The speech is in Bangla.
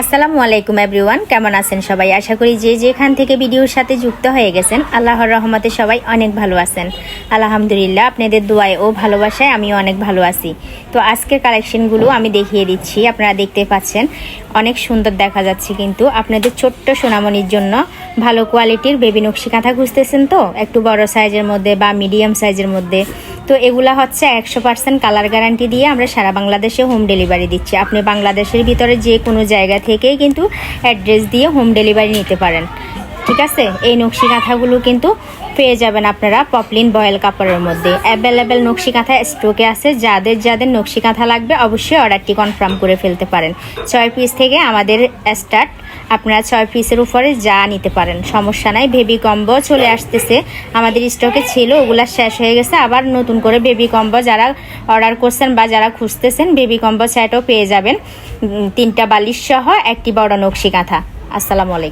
আসসালামু আলাইকুম এভরিওয়ান, কেমন আছেন সবাই? আশা করি যে যেখান থেকে ভিডিওর সাথে যুক্ত হয়ে গেছেন, আল্লাহর রহমতে সবাই অনেক ভালো আছেন। আলহামদুলিল্লাহ, আপনাদের দোয়ায় ও ভালোবাসায় আমিও অনেক ভালো আছি। তো আজকের কালেকশনগুলো আমি দেখিয়ে দিচ্ছি, আপনারা দেখতে পাচ্ছেন। অনেক সুন্দর দেখা যাচ্ছে কিন্তু। আপনাদের ছোট্ট সোনামণির জন্য ভালো কোয়ালিটির বেবি নকশি কাঁথা খুঁজতেছেন তো? একটু বড় সাইজের মধ্যে বা মিডিয়াম সাইজের মধ্যে। তো এগুলো হচ্ছে একশো পার্সেন্ট কালার গ্যারান্টি দিয়ে আমরা সারা বাংলাদেশে হোম ডেলিভারি দিচ্ছি। আপনি বাংলাদেশের ভিতরে যে কোনো জায়গা থেকেই কিন্তু অ্যাড্রেস দিয়ে হোম ডেলিভারি নিতে পারেন। ঠিক আছে? এই নকশি কাঁথাগুলো কিন্তু পেয়ে যাবেন আপনারা পপলিন বয়েল কাপড়ের মধ্যে। অ্যাভেলেবেল নকশি কাঁথা স্টকে আছে। যাদের যাদের নকশি কাঁথা লাগবে অবশ্যই অর্ডারটি কনফার্ম করে ফেলতে পারেন। ছয় পিস থেকে আমাদের স্টার্ট আপনারা ছয় পিসের উপরে যা নিতে পারেন। সমস্যা নাই বেবি কম্বো চলে আসতেছে। আমাদের স্টকে ছিল, ওগুলা শেষ হয়ে গেছে। আবার নতুন করে বেবি কম্বো যারা অর্ডার করছেন বা যারা খুঁজতেছেন বেবি কম্বো সেটও পেয়ে যাবেন। তিনটা বালিশ সহ একটি বড় নকশি কাঁথা। আসসালামু আলাইকুম।